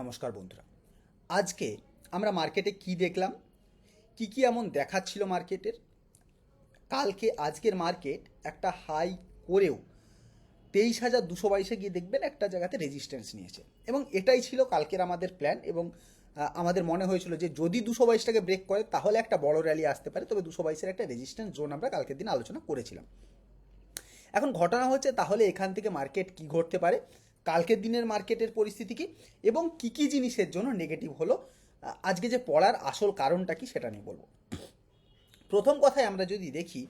নমস্কার বন্ধুরা। আজকে আমরা মার্কেটে কি দেখলাম? কি কি এমন দেখাচ্ছিল মার্কেটের কালকে, আজকের মার্কেট একটা হাই করেও তেইশ হাজার দুশো বাইশে গিয়ে দেখবেন একটা জায়গাতে রেজিস্ট্যান্স নিয়েছে। এবং এটাই ছিল কালকের আমাদের প্ল্যান এবং আমাদের মনে হয়েছিল যে যদি দুশো বাইশটাকে ব্রেক করে, তাহলে একটা বড় র্যালি আসতে পারে। তবে দুশো বাইশের একটা রেজিস্ট্যান্স জোন আমরা কালকের দিন আলোচনা করেছিলাম। এখন ঘটনা হচ্ছে তাহলে এখান থেকে মার্কেট কি ঘটতে পারে? কালকের দিনের মার্কেটের পরিস্থিতি কি এবং কি কি জিনিসের জন্য নেগেটিভ হলো? আজকে যে পড়ার আসল কারণটা কি সেটা নিয়ে বলব। প্রথম কথায় আমরা যদি দেখি,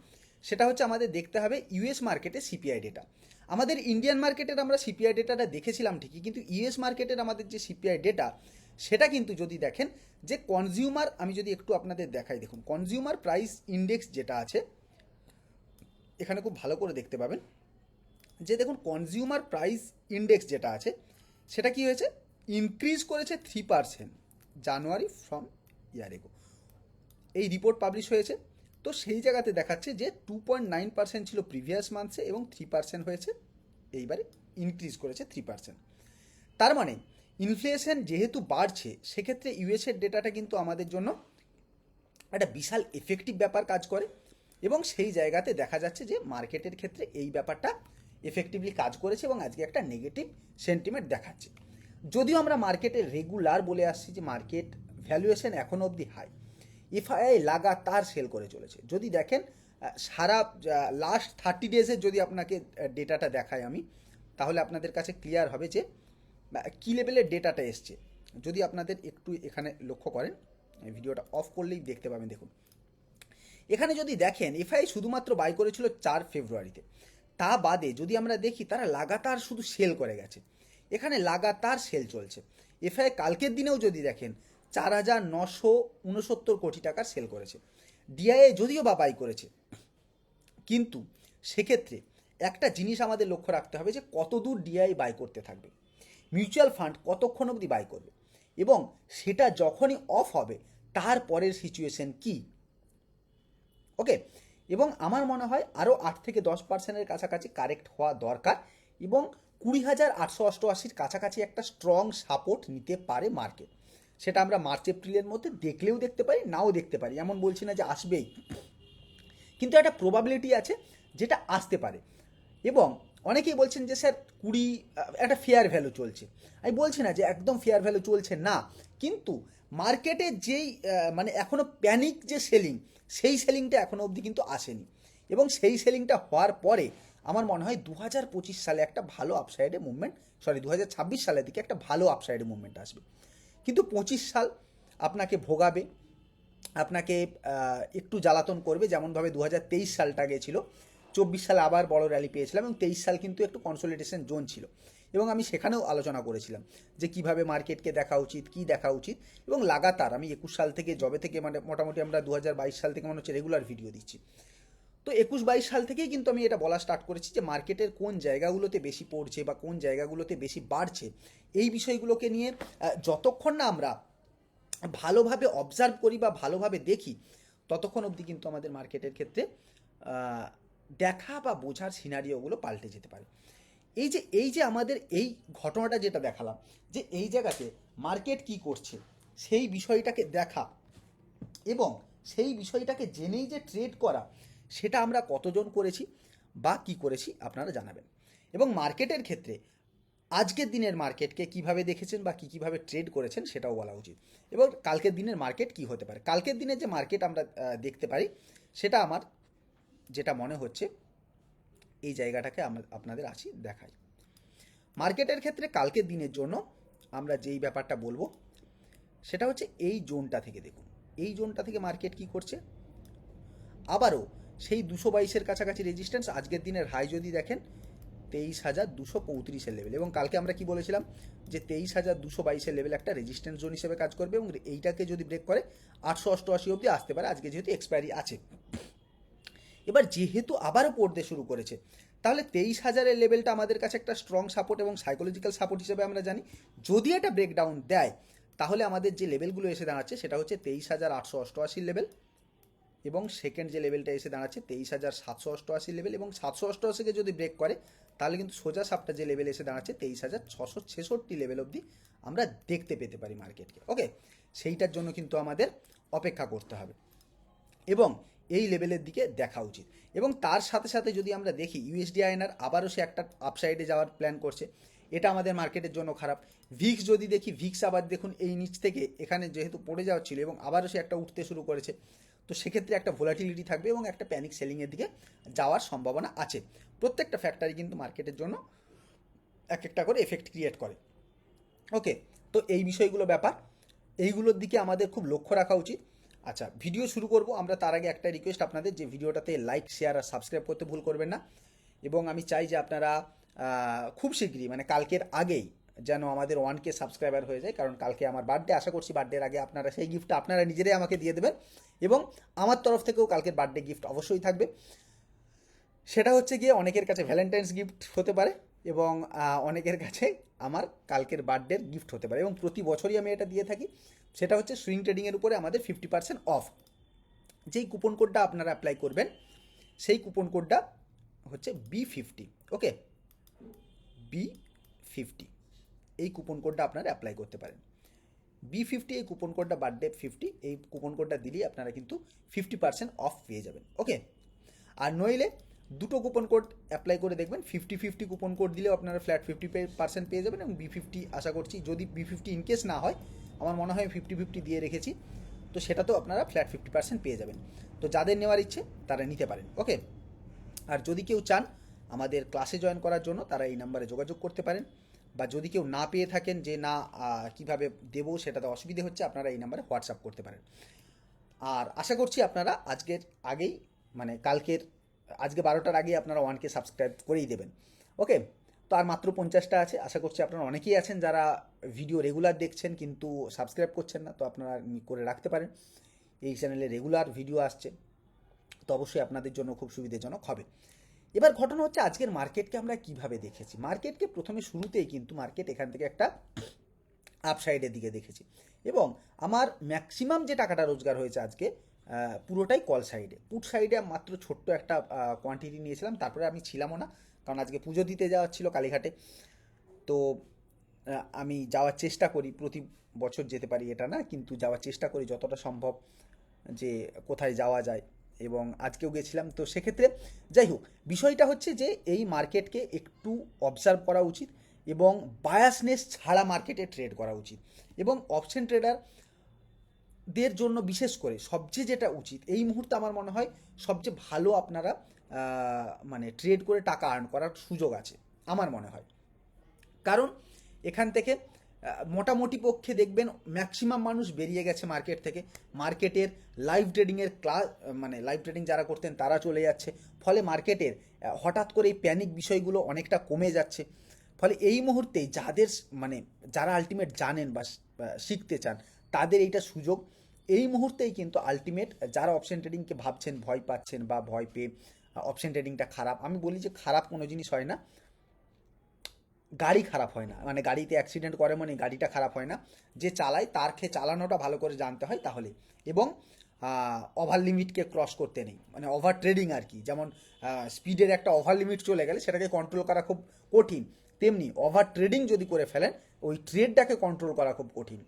সেটা হচ্ছে আমাদের দেখতে হবে ইউএস মার্কেটে সিপিআই ডেটা আমাদের ইন্ডিয়ান মার্কেটের আমরা সিপিআই ডেটাটা দেখেছিলাম ঠিকই, কিন্তু ইউএস মার্কেটের আমাদের যে সিপিআই ডেটা সেটা কিন্তু যদি দেখেন যে কনজিউমার আমি যদি একটু আপনাদের দেখাই, দেখুন কনজিউমার প্রাইস ইন্ডেক্স যেটা আছে, এখানে খুব ভালো করে দেখতে পাবেন। যে দেখুন কনজিউমার প্রাইস ইন্ডেক্স যেটা আছে, সেটা কি হয়েছে? ইনক্রিজ করেছে three percent January from year ago এই রিপোর্ট পাবলিশ হয়েছে। তো সেই জায়গাতে দেখাচ্ছে যে টু পয়েন্ট নাইন পার্সেন্ট ছিল প্রিভিয়াস মান্থসে এবং থ্রি পার্সেন্ট হয়েছে, এইবারে ইনক্রিজ করেছে থ্রি পার্সেন্ট তার মানে ইনফ্লেশন যেহেতু বাড়ছে, সেক্ষেত্রে ইউএসের ডেটাটা কিন্তু আমাদের জন্য একটা বিশাল এফেক্টিভ ব্যাপার কাজ করে এবং সেই জায়গাতে দেখা যাচ্ছে যে মার্কেটের ক্ষেত্রে এই ব্যাপারটা এফেক্টিভলি কাজ করেছে এবং আজকে একটা নেগেটিভ সেন্টিমেন্ট দেখাচ্ছে। যদিও আমরা মার্কেটে রেগুলার বলে আসছি যে মার্কেট ভ্যালুয়েশন এখনও অবধি হাই এফআইআই লাগাতার সেল করে চলেছে। যদি দেখেন সারা লাস্ট থার্টি ডেজের যদি আপনাকে ডেটাটা দেখাই আমি, তাহলে আপনাদের কাছে ক্লিয়ার হবে যে কী লেভেলের ডেটাটা এসছে। যদি আপনাদের একটু এখানে লক্ষ্য করেন ভিডিওটা অফ করলেই দেখতে পাবেন। দেখুন, এখানে যদি দেখেন এফআই শুধুমাত্র বাই করেছিল চার ফেব্রুয়ারিতে তা বাদে যদি আমরা দেখি তারা লাগাতার শুধু সেল করে গেছে। এখানে লাগাতার সেল চলছে। এফআই কালকের দিনেও যদি দেখেন, চার হাজার নশো উনসত্তর কোটি টাকার সেল করেছে। ডিআইএ যদিও বা বাই করেছে। কিন্তু সেক্ষেত্রে একটা জিনিস আমাদের লক্ষ্য রাখতে হবে যে কত দূর ডিআই বাই করতে থাকবে। মিউচুয়াল ফান্ড কতক্ষণ অবধি বাই করবে? এবং সেটা যখনই অফ হবে তারপরের সিচুয়েশন কী? ওকে এবং আমার মনে হয় আরও আট থেকে দশ পার্সেন্টের কাছাকাছি কারেক্ট হওয়া দরকার এবং কুড়ি হাজার আটশো অষ্টআশির কাছাকাছি একটা স্ট্রং সাপোর্ট নিতে পারে মার্কেট সেটা আমরা মার্চ এপ্রিলের মধ্যে দেখলেও দেখতে পারি, নাও দেখতে পারি। এমন বলছি না যে আসবেই। কিন্তু একটা প্রবাবিলিটি আছে যেটা আসতে পারে। এবং অনেকেই বলছেন যে, স্যার, কুড়ি, একটা ফেয়ার ভ্যালু চলছে। আমি বলছি না যে, একদম ফেয়ার ভ্যালু চলছে না। কিন্তু মার্কেটে যেই মানে এখনও প্যানিক যে সেলিং সেই সেলিংটা এখনও অবধি কিন্তু আসেনি। এবং সেই সেলিংটা হওয়ার পরে আমার মনে হয় দু হাজার পঁচিশ সালে একটা ভালো আপসাইডে মুভমেন্ট সরি দু হাজার ছাব্বিশ সালের দিকে একটা ভালো আপসাইডে মুভমেন্ট আসবে। কিন্তু পঁচিশ সাল আপনাকে ভোগাবে, আপনাকে একটু জ্বালাতন করবে, যেমনভাবে দু হাজার তেইশ সালটা গেছিল। চব্বিশ সালে আবার বড় র্যালি পেয়েছিলাম এবং তেইশ সাল কিন্তু একটু কনসোলিডেশন জোন ছিল। এবং আমি সেখানেও আলোচনা করেছিলাম যে কীভাবে মার্কেটকে দেখা উচিত, কি দেখা উচিত। এবং লাগাতার আমি একুশ সাল থেকে জবে থেকে মানে মোটামুটি আমরা দু হাজার বাইশ সাল থেকে মনে হচ্ছে রেগুলার ভিডিও দিচ্ছি। তো একুশ বাইশ সাল থেকেই কিন্তু আমি এটা বলা স্টার্ট করেছি যে মার্কেটের কোন জায়গাগুলোতে বেশি পড়ছে বা কোন জায়গাগুলোতে বেশি বাড়ছে, এই বিষয়গুলোকে নিয়ে যতক্ষণ না আমরা ভালোভাবে অবজার্ভ করি বা ভালোভাবে দেখি, ততক্ষণ অবধি কিন্তু আমাদের মার্কেটের ক্ষেত্রে দেখা বা বোঝার সিনারিওগুলো পাল্টে যেতে পারে। এই যে এই যে আমাদের এই ঘটনাটা যেটা দেখালাম, যে এই জায়গাতে মার্কেট কি করছে, সেই বিষয়টাকে দেখা এবং সেই বিষয়টাকে জেনেই যে ট্রেড করা, সেটা আমরা কতজন করেছি বা কি করেছি আপনারা জানাবেন। এবং মার্কেটের ক্ষেত্রে আজকের দিনের মার্কেটকে কীভাবে দেখেছেন বা কী কীভাবে ট্রেড করেছেন সেটাও বলা উচিত। এবং কালকের দিনের মার্কেট কি হতে পারে? কালকের দিনের যে মার্কেট আমরা দেখতে পারি, সেটা আমার যেটা মনে হচ্ছে, এই জায়গাটাকে আমরা আপনাদের আছি দেখাই। মার্কেটের ক্ষেত্রে কালকের দিনের জন্য আমরা যেই ব্যাপারটা বলব, সেটা হচ্ছে এই জোনটা থেকে দেখুন। এই জোনটা থেকে মার্কেট কি করছে? আবারও সেই দুশো বাইশের কাছাকাছি রেজিস্ট্যান্স আজকের দিনের হাই যদি দেখেন, তেইশ হাজার দুশো পঁয়ত্রিশের লেভেল এবং কালকে আমরা কি বলেছিলাম? যে তেইশ হাজার দুশো বাইশের লেভেল একটা রেজিস্ট্যান্স জোন হিসেবে কাজ করবে এবং এইটাকে যদি ব্রেক করে, আটশো অষ্টআশি অবধি আসতে পারে। আজকে যেহেতু এক্সপায়ারি আছে। এবার যেহেতু আবারও পড়তে শুরু করেছে, তাহলে তেইশ হাজারের লেভেলটা আমাদের কাছে একটা স্ট্রং সাপোর্ট এবং সাইকোলজিক্যাল সাপোর্ট হিসেবে আমরা জানি। যদি এটা ব্রেকডাউন দেয়, তাহলে আমাদের যে লেভেলগুলো এসে দাঁড়াচ্ছে, সেটা হচ্ছে তেইশ হাজার আটশো অষ্টআশির লেভেল এবং সেকেন্ড যে লেভেলটা এসে দাঁড়াচ্ছে, তেইশ হাজার সাতশো অষ্টআশি লেভেল এবং সাতশো অষ্টআশিকে যদি ব্রেক করে, তাহলে কিন্তু সোজা সাপটা যে লেভেল এসে দাঁড়াচ্ছে, তেইশ হাজার ছশো ছেষট্টি লেভেল অবধি আমরা দেখতে পেতে পারি মার্কেটকে ওকে সেইটার জন্য কিন্তু আমাদের অপেক্ষা করতে হবে। এবং এই লেভেলের দিকে দেখা উচিত। এবং তার সাথে সাথে যদি আমরা দেখি ইউএসডি আইএনআর আবারও সে একটা আপসাইডে যাওয়ার প্ল্যান করছে। এটা আমাদের মার্কেটের জন্য খারাপ। ভিক্স যদি দেখি ভিক্স আবার দেখুন এই নিচ থেকে এখানে যেহেতু পড়ে যাওয়া ছিল এবং আবারও সে একটা উঠতে শুরু করেছে, তো সেক্ষেত্রে একটা ভোলাটিলিটি থাকবে এবং একটা প্যানিক সেলিংয়ের দিকে যাওয়ার সম্ভাবনা আছে। প্রত্যেকটা ফ্যাক্টরি কিন্তু মার্কেটের জন্য এক একটা করে এফেক্ট ক্রিয়েট করে। ওকে তো এই বিষয়গুলো ব্যাপার। এইগুলোর দিকে আমাদের খুব লক্ষ্য রাখা উচিত। আচ্ছা ভিডিও শুরু করব। আমরা তার আগে একটা রিকোয়েস্ট আপনাদের যে ভিডিওটাতে লাইক শেয়ার আর সাবস্ক্রাইব করতে ভুল করবেন না। এবং আমি চাই যে আপনারা খুব শীঘ্রই মানে কালকের আগেই যেন আমাদের ওয়ান কে সাবস্ক্রাইবার হয়ে যায়। কারণ কালকে আমার বার্থডে আশা করছি বার্থডের আগে আপনারা সেই গিফটটা আপনারা নিজেরাই আমাকে দিয়ে দেবেন। এবং আমার তরফ থেকেও কালকের বার্থডে গিফট অবশ্যই থাকবে। সেটা হচ্ছে গিয়ে অনেকের কাছে ভ্যালেন্টাইন্স গিফট হতে পারে এবং অনেকের কাছে আমার কালকের বার্থডের গিফট হতে পারে এবং প্রতি বছরই আমি এটা দিয়ে থাকি। সেটা হচ্ছে সুইং ট্রেডিংয়ের উপরে আমাদের ফিফটি পার্সেন্ট অফ যেই কুপন কোডটা আপনারা অ্যাপ্লাই করবেন, সেই কুপন কোডটা হচ্ছে B fifty okay B fifty এই কুপন কোডটা আপনারা অ্যাপ্লাই করতে পারেন। বি ফিফটি এই কুপন কোডটা বার্থডে ফিফটি এই কুপন কোডটা দিলেই আপনারা কিন্তু ফিফটি পার্সেন্ট অফ পেয়ে যাবেন। ওকে আর নইলে দুটো কুপন কোড অ্যাপ্লাই করে দেখবেন। ফিফটি ফিফটি কুপন কোড দিলেও আপনারা ফ্ল্যাট ফিফটি পার্সেন্ট পেয়ে যাবেন এবং বি ফিফটি আশা করছি যদি বি ফিফটি ইনকেস না হয়, আমার মনে হয় ফিফটি ফিফটি দিয়ে রেখেছি। তো সেটাতেও আপনারা ফ্ল্যাট ফিফটি পার্সেন্ট পেয়ে যাবেন। তো যাদের নেওয়ার ইচ্ছে, তারা নিতে পারেন। ওকে আর যদি কেউ চান আমাদের ক্লাসে জয়েন করার জন্য, তারা এই নাম্বারে যোগাযোগ করতে পারেন। বা যদি কেউ না পেয়ে থাকেন যে না কীভাবে দেবো সেটাতে অসুবিধে হচ্ছে, আপনারা এই নাম্বারে হোয়াটসঅ্যাপ করতে পারেন। আর আশা করছি আপনারা আজকের আগেই মানে কালকের আজকে বারোটার আগেই আপনারা ওয়ানকে সাবস্ক্রাইব করেই দেবেন। ওকে তো আর মাত্র পঞ্চাশটা আছে। আশা করছি আপনারা অনেকেই আছেন যারা ভিডিও রেগুলার দেখছেন কিন্তু সাবস্ক্রাইব করছেন না, তো আপনারা করে রাখতে পারেন। এই চ্যানেলে রেগুলার ভিডিও আসছে। তো অবশ্যই আপনাদের জন্য খুব সুবিধাজনক হবে। এবার ঘটনা হচ্ছে আজকের মার্কেটকে আমরা কীভাবে দেখেছি? মার্কেটকে প্রথমে শুরুতেই কিন্তু মার্কেট এখান থেকে একটা আপসাইডের দিকে দেখেছি। এবং আমার ম্যাক্সিমাম যে টাকাটা রোজগার হয়েছে আজকে পুরোটাই কল সাইডে। পুট সাইডে মাত্র ছোট্ট একটা কোয়ান্টিটি নিয়েছিলাম, তারপরে আমি ছিলামও না, কারণ আজকে পুজো দিতে যাওয়ার ছিল কালীঘাটে। তো আমি যাওয়ার চেষ্টা করি, প্রতি বছর যেতে পারি এটা না, কিন্তু যাওয়ার চেষ্টা করি যতটা সম্ভব যে কোথায় যাওয়া যায়, এবং আজকেও গেছিলাম। তো সেক্ষেত্রে যাই হোক, বিষয়টা হচ্ছে যে এই মার্কেটকে একটু অবজার্ভ করা উচিত, এবং বায়াসনেস ছাড়া মার্কেটে ট্রেড করা উচিত, এবং অপশন ট্রেডার দের জন্য বিশেষ করে সবচেয়ে যেটা উচিত, এই মুহূর্তে আমার মনে হয় সবচেয়ে ভালো আপনারা মানে ট্রেড করে টাকা আর্ন করার সুযোগ আছে, আমার মনে হয়। কারণ এখান থেকে মোটামুটি পক্ষে দেখবেন ম্যাক্সিমাম মানুষ বেরিয়ে গেছে মার্কেট থেকে। মার্কেটের লাইভ ট্রেডিংয়ের ক্লাস মানে লাইভ ট্রেডিং যারা করতেন তারা চলে যাচ্ছে। ফলে মার্কেটের হঠাৎ করে এই প্যানিক বিষয়গুলো অনেকটা কমে যাচ্ছে। ফলে এই মুহূর্তে যাদের মানে যারা আলটিমেট জানেন বা শিখতে চান তাদের এইটা সুযোগ। এই মুহূর্তেই কিন্তু আলটিমেট যারা অপশন ট্রেডিংকে ভাবছেন, ভয় পাচ্ছেন বা ভয় পেয়ে অপশন ট্রেডিংটা খারাপ, আমি বলি যে খারাপ কোনো জিনিস হয় না। গাড়ি খারাপ হয় না মানে গাড়িতে অ্যাক্সিডেন্ট করে মানে গাড়িটা খারাপ হয় না। যে চালায় তার খেয়ে চালানোটা ভালো করে জানতে হয় তাহলে। এবং ওভার লিমিটকে ক্রস করতে নেই মানে ওভার ট্রেডিং আর কি। যেমন স্পিডের একটা ওভার লিমিট চলে গেলে সেটাকে কন্ট্রোল করা খুব কঠিন। তেমনি ওভার ট্রেডিং যদি করে ফেলেন, ওই ট্রেডটাকে কন্ট্রোল করা খুব কঠিন।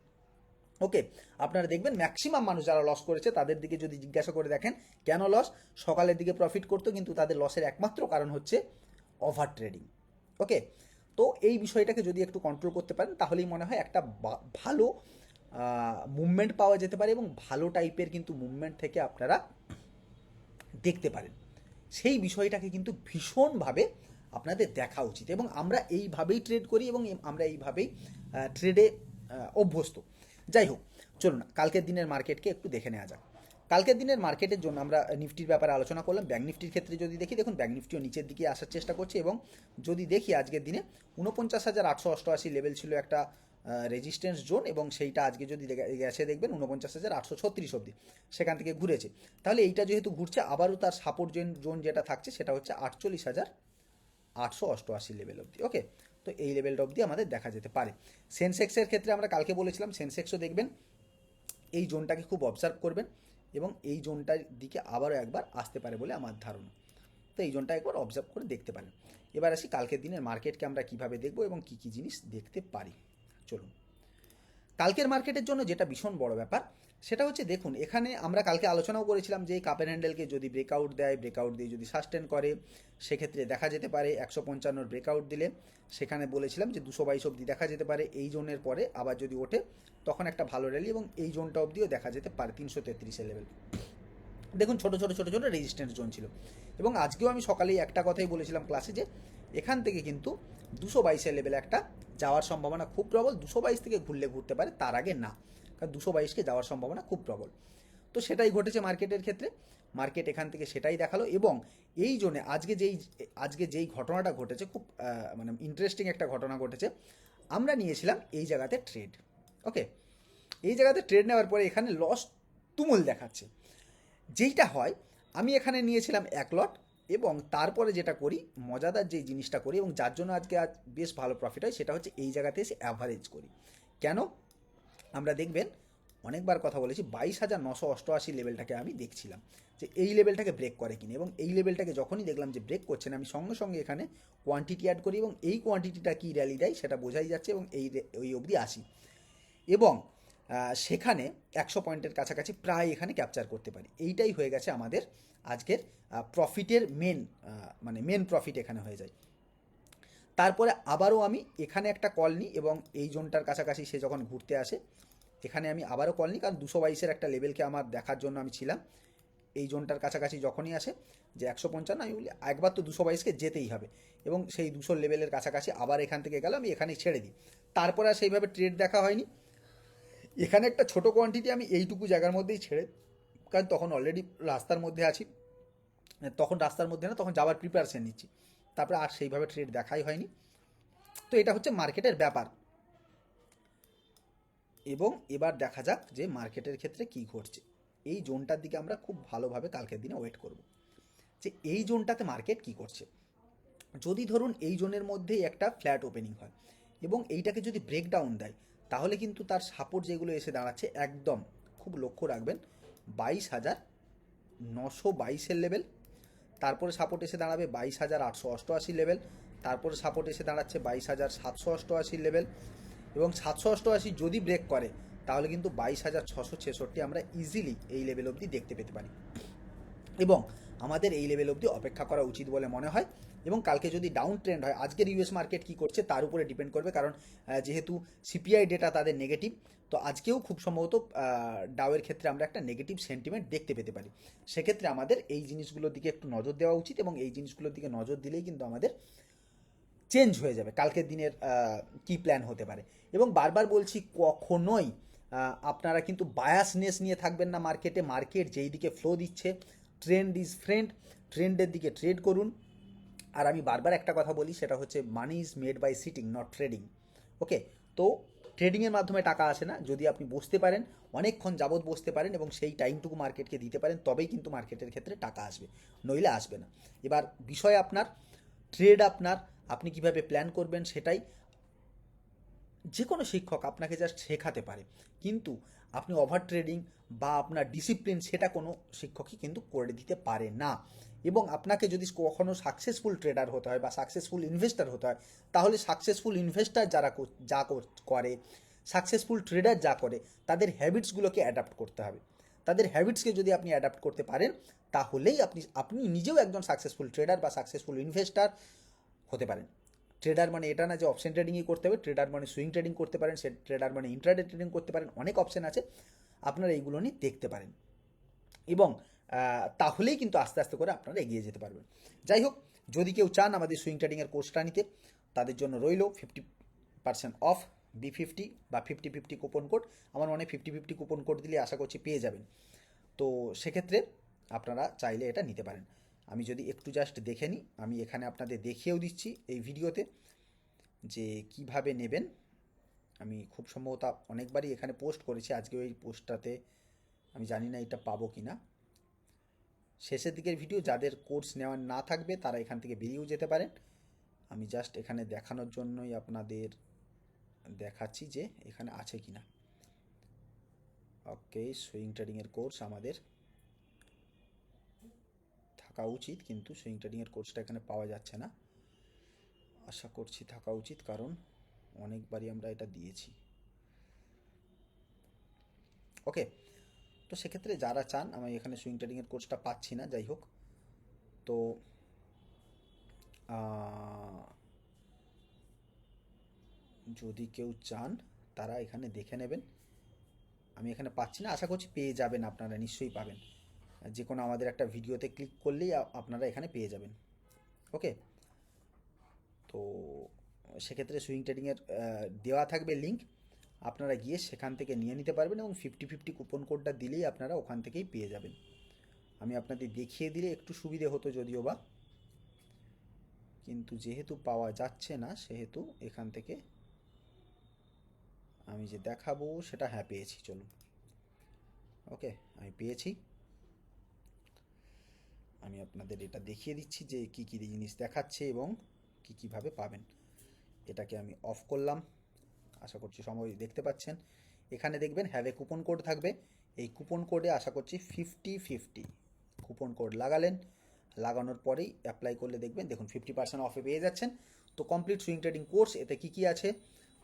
ওকে আপনারা দেখবেন ম্যাক্সিমাম মানুষ যারা লস করেছে, তাদের দিকে যদি জিজ্ঞাসা করে দেখেন, কেন লস সকালের দিকে প্রফিট করতো কিন্তু তাদের লসের একমাত্র কারণ হচ্ছে ওভার ট্রেডিং ওকে তো এই বিষয়টাকে যদি একটু কন্ট্রোল করতে পারেন, তাহলেই মনে হয় একটা ভালো মুভমেন্ট পাওয়া যেতে পারে এবং ভালো টাইপের কিন্তু মুভমেন্ট থেকে আপনারা দেখতে পারেন। সেই বিষয়টাকে কিন্তু ভীষণভাবে আপনাদের দেখা উচিত এবং আমরা এইভাবেই ট্রেড করি এবং আমরা এইভাবেই ট্রেডে অভ্যস্ত। যাই হোক চলুন কালকের দিনের মার্কেটকে একটু দেখে নেওয়া যাক। কালকের দিনের মার্কেটের জন্য আমরা নিফটির ব্যাপারে আলোচনা করলাম। ব্যাঙ্ক নিফটির ক্ষেত্রে যদি দেখি, দেখুন ব্যাঙ্ক নিফটিও নিচের দিকে আসার চেষ্টা করছে এবং যদি দেখি আজকের দিনে উনপঞ্চাশ হাজার আটশো অষ্টআশি লেভেল ছিল একটা রেজিস্ট্যান্স জোন এবং সেইটা আজকে যদি গেছে, দেখবেন উনপঞ্চাশ হাজার আটশো ছত্রিশ অব্দি সেখান থেকে ঘুরেছে। তাহলে এইটা যেহেতু ঘুরছে, আবারও তার সাপোর্ট জোন জোন যেটা থাকছে, সেটা হচ্ছে আটচল্লিশ হাজার আটশো অষ্টআশি লেভেল অবধি ওকে তো এই লেভেলটা অবধি আমাদের দেখা যেতে পারে। সেন্সেক্সের ক্ষেত্রে আমরা কালকে বলেছিলাম সেন্সেক্সও দেখবেন, এই জোনটাকে খুব অবজার্ভ করবেন এবং এই জোনটার দিকে আবারও একবার আসতে পারে বলে আমার ধারণা। তো এই জোনটা একবার অবজার্ভ করে দেখতে পারেন। এবার আসি কালকের দিনের মার্কেটকে আমরা কীভাবে দেখব এবং কী কী জিনিস দেখতে পারি। চলুন। কালকের মার্কেটের জন্য যেটা ভীষণ বড় ব্যাপার, সেটা হচ্ছে দেখুন, এখানে আমরা কালকে আলোচনাও করেছিলাম যে কাপের হ্যান্ডেলকে যদি ব্রেকআউট দেয় ব্রেকআউট দিয়ে যদি সাস্টেন করে, সেক্ষেত্রে দেখা যেতে পারে একশো পঞ্চান্নর ব্রেকআউট দিলে। সেখানে বলেছিলাম যে দুশো বাইশ অবধি দেখা যেতে পারে, এই জোনের পরে আবার যদি ওঠে, তখন একটা ভালো র্যালি এবং এই জোনটা অবধিও দেখা যেতে পারে তিনশো তেত্রিশের লেভেল দেখুন, ছোটো ছোটো ছোটো ছোটো রেজিস্ট্যান্স জোন ছিল। এবং আজকেও আমি সকালেই একটা কথাই বলেছিলাম ক্লাসে যে এখান থেকে কিন্তু দুশো বাইশের লেভেলে একটা যাওয়ার সম্ভাবনা খুব প্রবল। দুশো বাইশ থেকে ঘুরলে ঘুরতে পারে, তার আগে না। কারণ দুশো বাইশকে যাওয়ার সম্ভাবনা খুব প্রবল। তো সেটাই ঘটেছে মার্কেটের ক্ষেত্রে। মার্কেট এখান থেকে সেটাই দেখাল এবং এই জন্যে আজকে যেই আজকে যেই ঘটনাটা ঘটেছে, খুব মানে ইন্টারেস্টিং একটা ঘটনা ঘটেছে। আমরা নিয়েছিলাম এই জায়গাতে ট্রেড ওকে এই জায়গাতে ট্রেড নেওয়ার পরে এখানে লস তুমুল দেখাচ্ছে। যেইটা হয়, আমি এখানে নিয়েছিলাম এক লট এবং তারপরে যেটা করি, মজাদার যে জিনিসটা করি এবং যার জন্য আজকে আজ বেশ ভালো প্রফিট হয় সেটা হচ্ছে এই জায়গাতে এসে অ্যাভারেজ করি। কেন? আমরা দেখবেন অনেকবার কথা বলেছি, বাইশ হাজার নশো অষ্টআশি লেভেলটাকে আমি দেখছিলাম যে এই লেভেলটাকে ব্রেক করে কিনা এবং এই লেভেলটাকে যখনই দেখলাম যে ব্রেক করছে না, আমি সঙ্গে সঙ্গে এখানে কোয়ান্টিটি অ্যাড করি এবং এই কোয়ান্টিটিটা কী র্যালি দেয় সেটা বোঝাই যাচ্ছে এবং এই ওই অবধি আসি। এবং সেখানে একশো পয়েন্টের কাছাকাছি প্রায় এখানে ক্যাপচার করতে পারি। এইটাই হয়ে গেছে আমাদের আজকের প্রফিটের মেন মানে মেন প্রফিট এখানে হয়ে যায়। তারপরে আবারও আমি এখানে একটা কল নিই এবং এই জোনটার কাছাকাছি সে যখন ঘুরতে আসে, এখানে আমি আবারও কল নিই কারণ দুশো বাইশের একটা লেভেলকে আমার দেখার জন্য আমি ছিলাম। এই জোনটার কাছাকাছি যখনই আসে, যে একশো পঞ্চান্ন, আমি বলি, একবার তো দুশো বাইশকে যেতেই হবে। এবং সেই দুশো লেভেলের কাছাকাছি আবার এখান থেকে গেলে আমি এখানেই ছেড়ে দিই। তারপরে আর সেইভাবে ট্রেড দেখা হয়নি। এখানে একটা ছোট কোয়ান্টিটি আমি এইটুকু জায়গার মধ্যেই ছেড়ে কারণ তখন অলরেডি রাস্তার মধ্যে আছি। তখন রাস্তার মধ্যে না, তখন যাওয়ার প্রিপারেশন নিচ্ছি। তারপরে আর সেইভাবে ট্রেড দেখাই হয়নি। তো এটা হচ্ছে মার্কেটের ব্যাপার। এবং এবার দেখা যাক যে মার্কেটের ক্ষেত্রে কি ঘটছে। এই জোনটার দিকে আমরা খুব ভালোভাবে কালকের দিনে ওয়েট করব। যে এই জোনটাতে মার্কেট কি করছে। যদি ধরুন এই জোনের মধ্যেই একটা ফ্ল্যাট ওপেনিং হয় এবং এইটাকে যদি ব্রেকডাউন দেয়, তাহলে কিন্তু তার সাপোর্ট যেগুলো এসে দাঁড়াচ্ছে একদম খুব লক্ষ্য রাখবেন। বাইশ হাজার নশো বাইশের লেভেল তারপরে সাপোর্ট এসে দাঁড়াবে বাইশ হাজার আটশো অষ্টআশি লেভেল তারপরে সাপোর্ট এসে দাঁড়াচ্ছে বাইশ হাজার সাতশো অষ্টআশি লেভেল এবং সাতশো অষ্টআশি যদি ব্রেক করে, তাহলে কিন্তু বাইশ হাজার ছশো ছেষট্টি আমরা ইজিলি এই লেভেল অবধি দেখতে পেতে পারি। এবং আমাদের এই লেভেল অবধি অপেক্ষা করা উচিত বলে মনে হয়। এবং কালকে যদি ডাউন ট্রেন্ড হয়, আজকের ইউএস মার্কেট কি করছে তার উপরে ডিপেন্ড করবে, কারণ যেহেতু সিপিআই ডেটা তাদের নেগেটিভ তো আজকেও খুব সম্ভবত ডাউয়ের ক্ষেত্রে আমরা একটা নেগেটিভ সেন্টিমেন্ট দেখতে পেতে পারি। সেক্ষেত্রে আমাদের এই জিনিসগুলোর দিকে একটু নজর দেওয়া উচিত এবং এই জিনিসগুলোর দিকে নজর দিলেই কিন্তু আমাদের চেঞ্জ হয়ে যাবে। কালকের দিনের কি প্ল্যান হতে পারে? এবং বারবার বলছি, কখনোই আপনারা কিন্তু বায়াসনেস নিয়ে থাকবেন না মার্কেটে মার্কেট যেই দিকে ফ্লো দিচ্ছে ট্রেন্ড ইজ ফ্রেন্ড ট্রেন্ডের দিকে ট্রেড করুন। আর আমি বারবার একটা কথা বলি, সেটা হচ্ছে money is made by sitting not trading okay তো ট্রেডিংয়ের মাধ্যমে টাকা আসে না। যদি আপনি বসতে পারেন, অনেকক্ষণ যাবৎ বসতে পারেন এবং সেই টাইমটুকু মার্কেটকে দিতে পারেন, তবেই কিন্তু মার্কেটের ক্ষেত্রে টাকা আসবে, নইলে আসবে না। এবার বিষয় আপনার ট্রেড আপনার, আপনি কীভাবে প্ল্যান করবেন সেটাই যে কোনো শিক্ষক আপনাকে জাস্ট শেখাতে পারে। কিন্তু আপনি ওভার ট্রেডিং বা আপনার ডিসিপ্লিন সেটা কোনো শিক্ষকই কিন্তু করে দিতে পারে না। এবং আপনাকে যদি কখনো সাকসেসফুল ট্রেডার হতে হয় বা সাকসেসফুল ইনভেস্টার হতে হয়, তাহলে সাকসেসফুল ইনভেস্টার যারা যা কর- সাকসেসফুল ট্রেডার যা করে, তাদের হ্যাবিটসগুলোকে অ্যাডাপ্ট করতে হবে। তাদের হ্যাবিটসকে যদি আপনি অ্যাডাপ্ট করতে পারেন, তাহলেই আপনি আপনি নিজেও একজন সাকসেসফুল ট্রেডার বা সাকসেসফুল ইনভেস্টার হতে পারেন। ট্রেডার মানে এটা না যে অপশন ট্রেডিংই করতে হবে ট্রেডার মানে সুইং ট্রেডিং করতে পারেন, সে ট্রেডার মানে ইন্ট্রাডে ট্রেডিং করতে পারেন, অনেক অপশন আছে, আপনারা এইগুলো নিয়ে দেখতে পারেন। এবং তাহলেই কিন্তু আস্তে আস্তে করে আপনারা এগিয়ে যেতে পারবেন। যাই হোক, যদি কেউ চান আমাদের সুইং ট্রেডিংয়ের কোর্সটা নিতে, তাদের জন্য রইল fifty percent off B fifty বা ফিফটি ফিফটি কুপন কোড আমার মনে ফিফটি ফিফটি কুপন কোড দিলে আশা করছি পেয়ে যাবেন। তো সেক্ষেত্রে আপনারা চাইলে এটা নিতে পারেন। আমি যদি একটু জাস্ট দেখে নিই, আমি এখানে আপনাদের দেখিয়েও দিচ্ছি এই ভিডিওতে যে কীভাবে নেবেন। আমি খুব সম্ভবত অনেকবারই এখানে পোস্ট করেছি, আজকে ওই পোস্টটাতে আমি জানি না এটা পাবো কি না শেষের দিকের ভিডিও যাদের কোর্স নেওয়ার না থাকবে, তারা এখান থেকে বেরিয়েও যেতে পারেন। আমি জাস্ট এখানে দেখানোর জন্যই আপনাদের দেখাচ্ছি যে এখানে আছে কি না ওকে সুইং ট্রেডিংয়ের কোর্স আমাদের থাকা উচিত, কিন্তু সুইং ট্রেডিংয়ের কোর্সটা এখানে পাওয়া যাচ্ছে না। আশা করছি থাকা উচিত, কারণ অনেকবারই আমরা এটা দিয়েছি। ওকে তো সেক্ষেত্রে যারা চান, আমি এখানে সুইং ট্রেডিংয়ের কোর্সটা পাচ্ছি না, যাই হোক। তো যদি কেউ চান, তারা এখানে দেখে নেবেন। আমি এখানে পাচ্ছি না, আশা করছি পেয়ে যাবেন আপনারা, নিশ্চয়ই পাবেন। যে কোনো আমাদের একটা ভিডিওতে ক্লিক করলেই আপনারা এখানে পেয়ে যাবেন। ওকে? তো, সেক্ষেত্রে সুইং ট্রেডিংয়ের দেওয়া থাকবে লিঙ্ক আপনারা গিয়ে সেখান থেকে নিয়ে নিতে পারবেন এবং ফিফটি ফিফটি কুপন কোডটা দিলেই আপনারা ওখান থেকেই পেয়ে যাবেন। আমি আপনাদের দেখিয়ে দিলে একটু সুবিধে হতো যদিও বা। কিন্তু যেহেতু পাওয়া যাচ্ছে না, সেহেতু এখান থেকে আমি যে দেখাবো সেটা হ্যাঁ পেয়েছি, চলুন। ওকে, আমি পেয়েছি। আমি আপনাদের এটা দেখিয়ে দিচ্ছি যে কি কি জিনিস দেখাচ্ছে এবং কি কীভাবে পাবেন। এটাকে আমি অফ করলাম। আশা করছি সময় দেখতে পাচ্ছেন। এখানে দেখবেন হ্যাভ এ কুপন কোড থাকবে। এই কুপন কোডে আশা করছি ফিফটি ফিফটি কুপন কোড লাগালেন। লাগানোর পরেই অ্যাপ্লাই করলে দেখবেন, দেখুন ফিফটি পার্সেন্ট অফে পেয়ে যাচ্ছেন। তো কমপ্লিট সুইং ট্রেডিং কোর্স এতে কি কি আছে?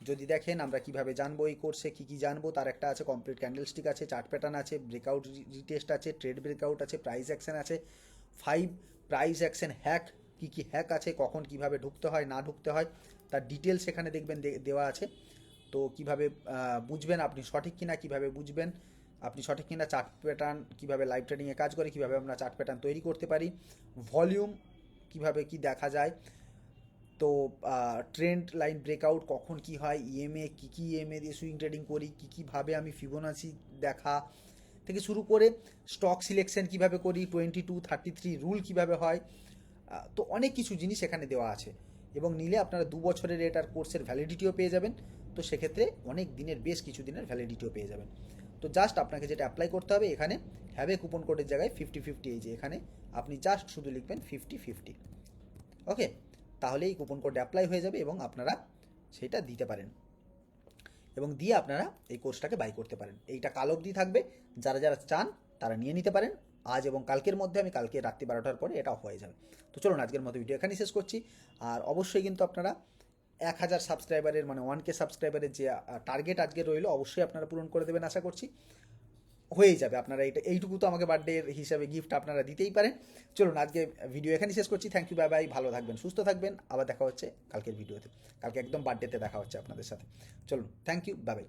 যদি দেখেন আমরা কীভাবে জানব এই কোর্সে কি কি জানব, তার একটা আছে কমপ্লিট ক্যান্ডেলস্টিক আছে চার্ট প্যাটার্ন আছে ব্রেকআউট রিটেস্ট আছে ট্রেড ব্রেকআউট আছে প্রাইস অ্যাকশন আছে। ফাইভ প্রাইস অ্যাকশন হ্যাক কি কি হ্যাক আছে, কখন কীভাবে ঢুকতে হয়, না ঢুকতে হয়, তার ডিটেলস এখানে দেখবেন দেওয়া আছে। তো কীভাবে বুঝবেন আপনি সঠিক কিনা, কীভাবে বুঝবেন? আপনি সঠিক কিনা, চার্ট প্যাটার্ন কীভাবে লাইভ ট্রেডিংয়ে কাজ করে, কীভাবে আমরা চার্ট প্যাটার্ন তৈরি করতে পারি? ভলিউম কীভাবে কি দেখা যায়? তো ট্রেন্ড লাইন ব্রেকআউট কখন কি হয়? ইএমএ কী কী ইএমএ দিয়ে সুইং ট্রেডিং করি? কী কীভাবে আমি ফিবোনাসি দেখা থেকে শুরু করে স্টক সিলেকশন কীভাবে করি? Twenty two thirty three rule কীভাবে হয়? তো অনেক কিছু জিনিস এখানে দেওয়া আছে। এবং নিলে আপনারা দু বছরের এটার কোর্সের ভ্যালিডিটিও পেয়ে যাবেন। তো সেক্ষেত্রে অনেক দিনের বেশ কিছু দিনের ভ্যালিডিটিও পেয়ে যাবেন। তো জাস্ট আপনাকে যেটা অ্যাপ্লাই করতে হবে এখানে হ্যাভে কুপন কোডের জায়গায় ফিফটি ফিফটি এই যে এখানে আপনি জাস্ট শুধু লিখবেন ফিফটি ফিফটি ওকে তাহলে এই কুপন কোড অ্যাপ্লাই হয়ে যাবে এবং আপনারা সেটা দিতে পারেন। এবং দিয়ে আপনারা এই কোর্সটাকে বাই করতে পারেন। এইটা কাল অবধি থাকবে। যারা যারা চান তারা নিয়ে নিতে পারেন। আজ এবং কালকের মধ্যে আমি কালকে রাত্রি বারোটার পরে এটা হয়ে যাবে। তো চলুন আজকের মতো ভিডিও এখানেই শেষ করছি। আর অবশ্যই কিন্তু আপনারা এক হাজার সাবস্ক্রাইবারের মানে ওয়ান কে সাবস্ক্রাইবারের যে টার্গেট আজকে রইল, অবশ্যই আপনারা পূরণ করে দেবেন আশা করছি। হয়েই যাবে, আপনারা এটা এইটুকু তো আমাকে বার্থডে হিসাবে গিফট আপনারা দিতেই পারেন। চলুন, আজকে ভিডিও এখানেই শেষ করছি। থ্যাংক ইউ বাই বাই ভালো থাকবেন, সুস্থ থাকবেন। আবার দেখা হচ্ছে কালকের ভিডিওতে কালকে একদম বার্থডেতে দেখা হচ্ছে আপনাদের সাথে। চলুন থ্যাংক ইউ বাই বাই